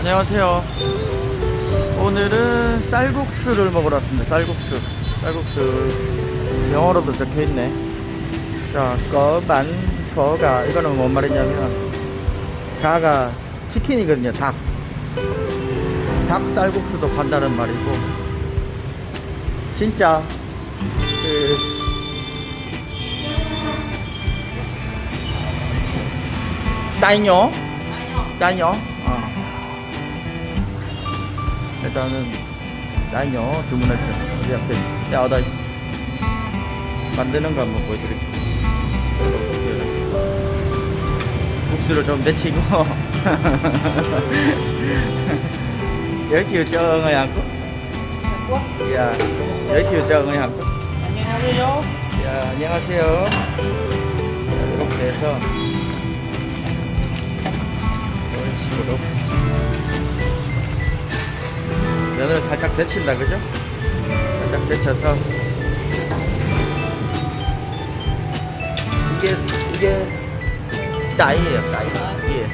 안녕하세요. 오늘은 쌀국수를 먹으러 왔습니다. 쌀국수. 쌀국수. 영어로도 적혀 있네. 자, 거반, 서가. 이거는 뭔 말이냐면, 가가 치킨이거든요. 닭. 닭 쌀국수도 판다는 말이고, 진짜, 그, 따이뇨? 따이뇨? 어. 일단은 따이뇨 주문했어요. 우리 앞에 야, 나 만드는 거 한번 보여드릴게요. 국수를 좀 내치고 여기 정을 않고 야 여기 정을 않고 안녕하세요. 야 안녕하세요 자, 이렇게 해서 이런 식으로 면을 살짝 데친다 그죠? 살짝 데쳐서. 이게 이게 따이예요 따이. 이게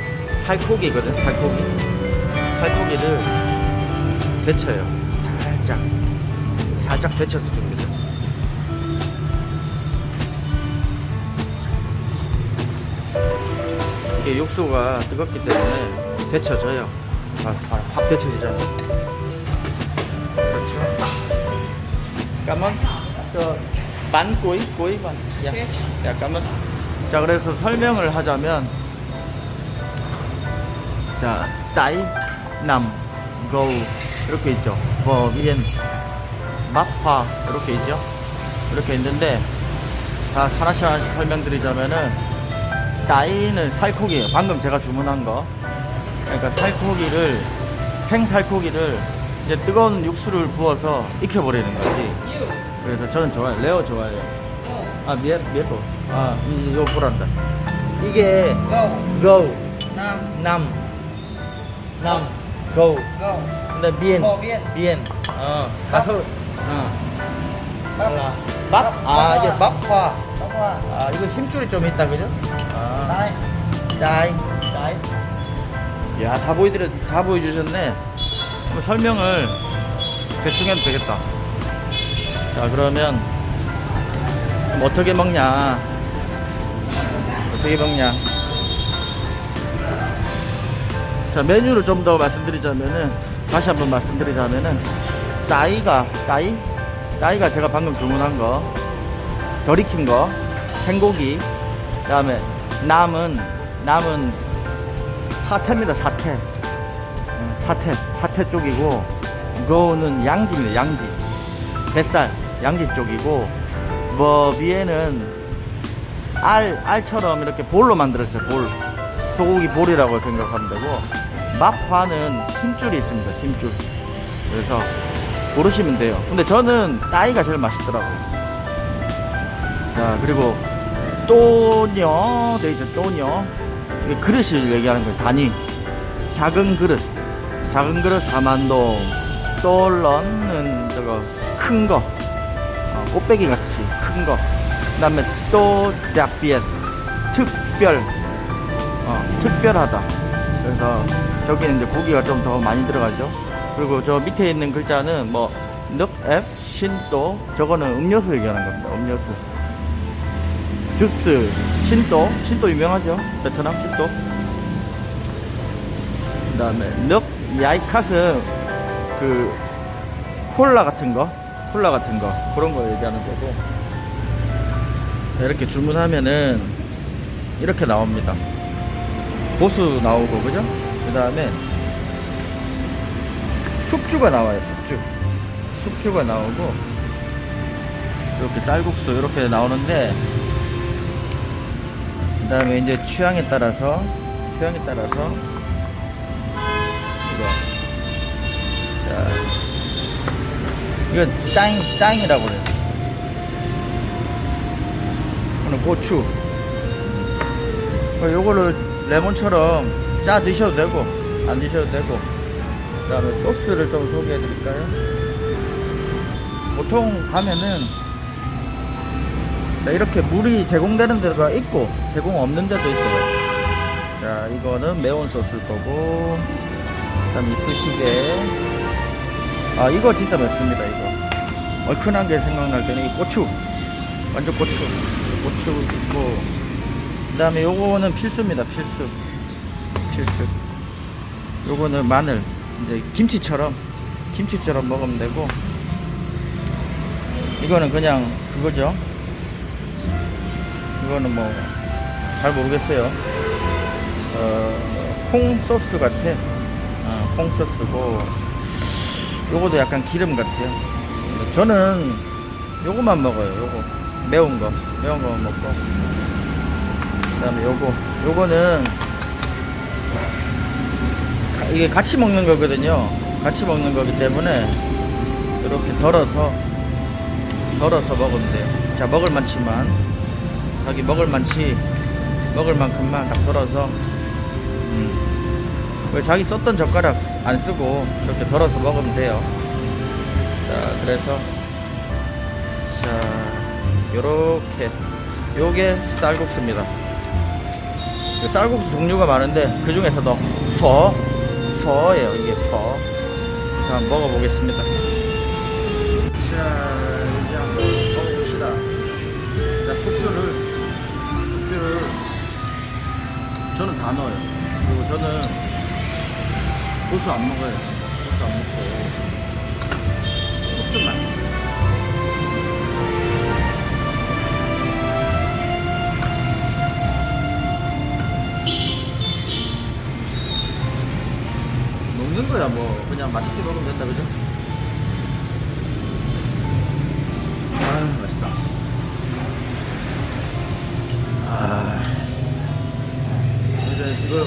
살코기거든 살코기. 살코기를 데쳐요. 살짝. 살짝 데쳐서 줍니다 이게 육수가 뜨겁기 때문에 데쳐져요. 아, 아, 확 데쳐지잖아 그 까만 저반 꼬이 꼬이 반 야, 약간만 자 그래서 설명을 하자면 자 따이 남 거우 이렇게 있죠. 뭐 위엔 마파 이렇게 있죠. 이렇게 있는데 다 하나씩 하나씩 설명드리자면은 따이는 살코기예요. 방금 제가 주문한 거. 그러니까 살코기를 생살코기를 이제 뜨거운 육수를 부어서 익혀버리는 거지 그래서 저는 좋아요 레어 좋아해요 아 미에 미에도 아 이- 이거 보란다 이게 Go. go Nam. 남 남, go Go. 근데 미엔 어, 미엔. 미엔 어 가서 어. 몰라 밥? 아 이게 밥화 hoa. 아 이거 힘줄이 좀 있다 그죠? 아 Đây. 짜이 Đấy. 야다 보여드려 다 보여주셨네 설명을 대충 해도 되겠다. 자 그러면 그럼 어떻게 먹냐? 어떻게 먹냐? 자 메뉴를 좀 더 말씀드리자면은 다시 한번 말씀드리자면은 따이가 따이? 따이가 제가 방금 주문한 거. 덜 익힌 거. 생고기. 그다음에 남은 남은 사태입니다 사태. 음, 사태 사태 쪽이고 이거는 양지입니다 양지. 뱃살 양지 쪽이고 뭐 위에는 알 알처럼 이렇게 볼로 만들었어요 볼. 소고기 볼이라고 생각하면 되고 막화는 힘줄이 있습니다 힘줄. 그래서 고르시면 돼요. 근데 저는 따이가 제일 맛있더라고요. 자 그리고 또녀 돼 있죠 또녀. 그릇을 얘기하는 거예요 단위. 작은 그릇 작은 그릇 4만동 또런은 저거 큰거. 어, 꽃배기 같이 큰 거. 그 다음에 또 약비엔 특별 어, 특별하다. 그래서 저기는 이제 고기가 좀 더 많이 들어가죠. 그리고 저 밑에 있는 글자는 뭐 늑앱 신또 저거는 음료수 얘기하는 겁니다. 음료수. 주스 신또 신또 유명하죠. 베트남 신또. 그 다음에 늑 야이카스 그 콜라 같은 거 콜라 같은 거 그런 거 얘기하는 거고. 자, 이렇게 주문하면은 이렇게 나옵니다. 보수 나오고 그죠? 그 다음에 숙주가 나와요 숙주. 숙주가 나오고 이렇게 쌀국수 이렇게 나오는데 그 다음에 이제 취향에 따라서 취향에 따라서 이거. 자. 이거 짱 짱이라고 그래요. 이거는 고추. 어, 요거를 레몬처럼 짜 드셔도 되고 안 드셔도 되고. 그 다음에 소스를 좀 소개해 드릴까요? 보통 가면은 자, 이렇게 물이 제공되는 데가 있고 제공 없는 데도 있어요. 자 이거는 매운 소스일 거고 그다음에 이쑤시개. 아 이거 진짜 맵습니다 이거. 얼큰한 게 생각날 때는 이 고추. 완전 고추. 고추 있고. 그 다음에 요거는 필수입니다 필수. 필수. 요거는 마늘. 이제 김치처럼 김치처럼 먹으면 되고. 이거는 그냥 그거죠. 이거는 뭐 잘 모르겠어요. 어, 콩 소스 같아. 어, 콩 소스고 요거도 약간 기름 같아요. 저는 요거만 먹어요. 요거 매운 거 매운 거 먹고 그 다음에 요거 요거는 가- 이게 같이 먹는 거거든요. 같이 먹는 거기 때문에 이렇게 덜어서 덜어서 먹으면 돼요. 자 먹을 만치만 자기 먹을 만치 먹을 만큼만 딱 덜어서 음. 그 자기 썼던 젓가락 안 쓰고 이렇게 덜어서 먹으면 돼요. 자 그래서 자 요렇게 요게 쌀국수입니다. 그 쌀국수 종류가 많은데 그 중에서도 퍼 퍼예요 이게 퍼. 자 한번 먹어보겠습니다. 자 이제 한번 먹어봅시다. 자 숙주를 숙주를 저는 다 넣어요. 그리고 저는 고수 안 먹어요. 고수 안 먹고 숙주만. 먹는 거야 뭐 그냥 맛있게 먹으면 된다 그죠? 아 맛있다. 아 이제 지금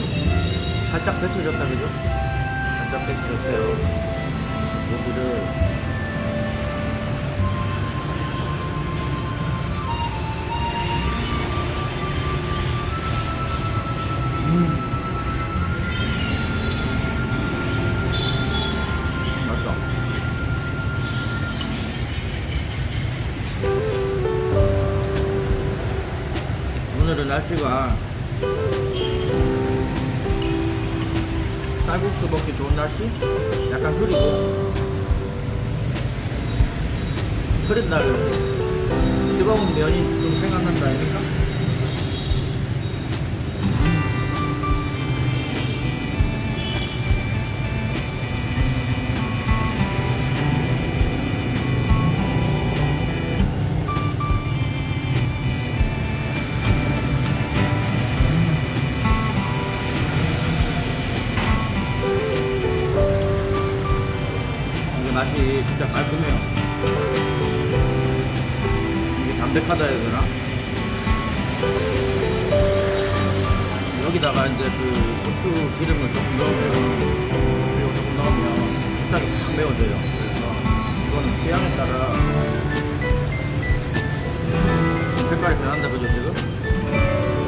살짝 데쳐졌다 그죠? 데쳐졌어요. 고기를 맛있다. 오늘은 날씨가 쌀국수 먹기 좋은 날씨? 약간 흐리고 흐린 날 뜨거운 면이 좀 생각난다 아닙니까? 여기다가 이제 그 고추 기름을 조금 넣으면, 고추 조금 넣으면 살짝 확 매워져요. 그래서 이거는 취향에 따라 색깔이 변한다 그죠 지금?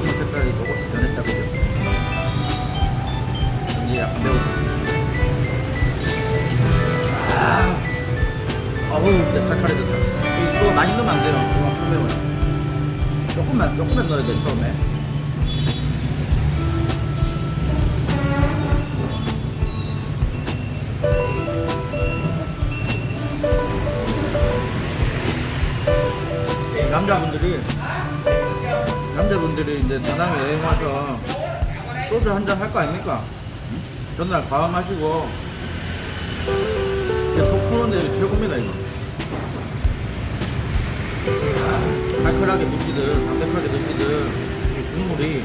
이 색깔이 조금 변했다 그죠? 이제 약간 매워져. 어우, 진짜 칼칼해졌다. 이거 넣으면 안 돼요. 이거 엄청 매워요. 조금만, 조금만 넣어야 돼, 처음에. 남자분들이, 남자분들이 이제 다낭에 여행 와서 소주 한잔 할 거 아닙니까? 전날 과음 마시고. 속 푸는 데 최고입니다 이거. 칼칼하게 드시든 담백하게 드시든 이 국물이.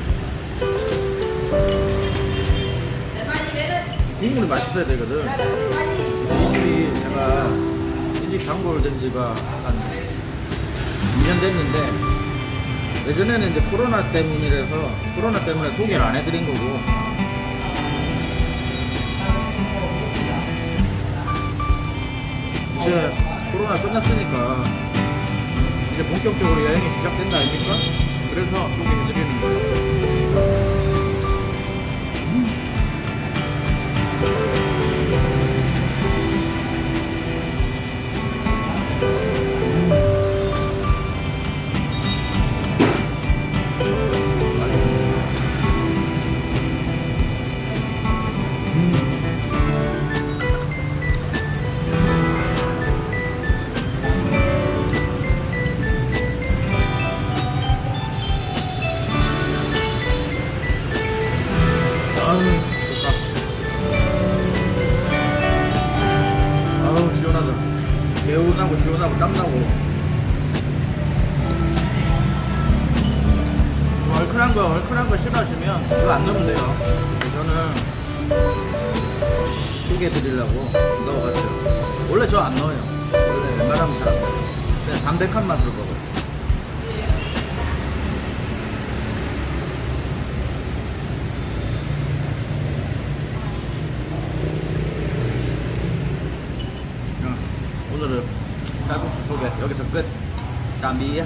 국물이 맛있어야 되거든. 이 집이 제가 이집 단골 된 지가 한 2년 됐는데 예전에는 이제 코로나 때문이라서 코로나 때문에 소개를 안 해드린 거고 이제 코로나 끝났으니까 이제 본격적으로 여행이 시작된다 아닙니까? 그래서 소개해드리 아우, 시원하다. 개운하고 시원하고 땀나고. 뭐 얼큰한 거, 얼큰한 거 싫어하시면 이거 안 넣으면 돼요. 저는 튀게 드리려고 넣어봤어요. 원래 저 안 넣어요. 원래 웬만하면 잘안 넣어요. 그냥 담백한 맛으로 먹어요. 어, 오늘은 쌀국수 소개 여기서 끝. 땀이야.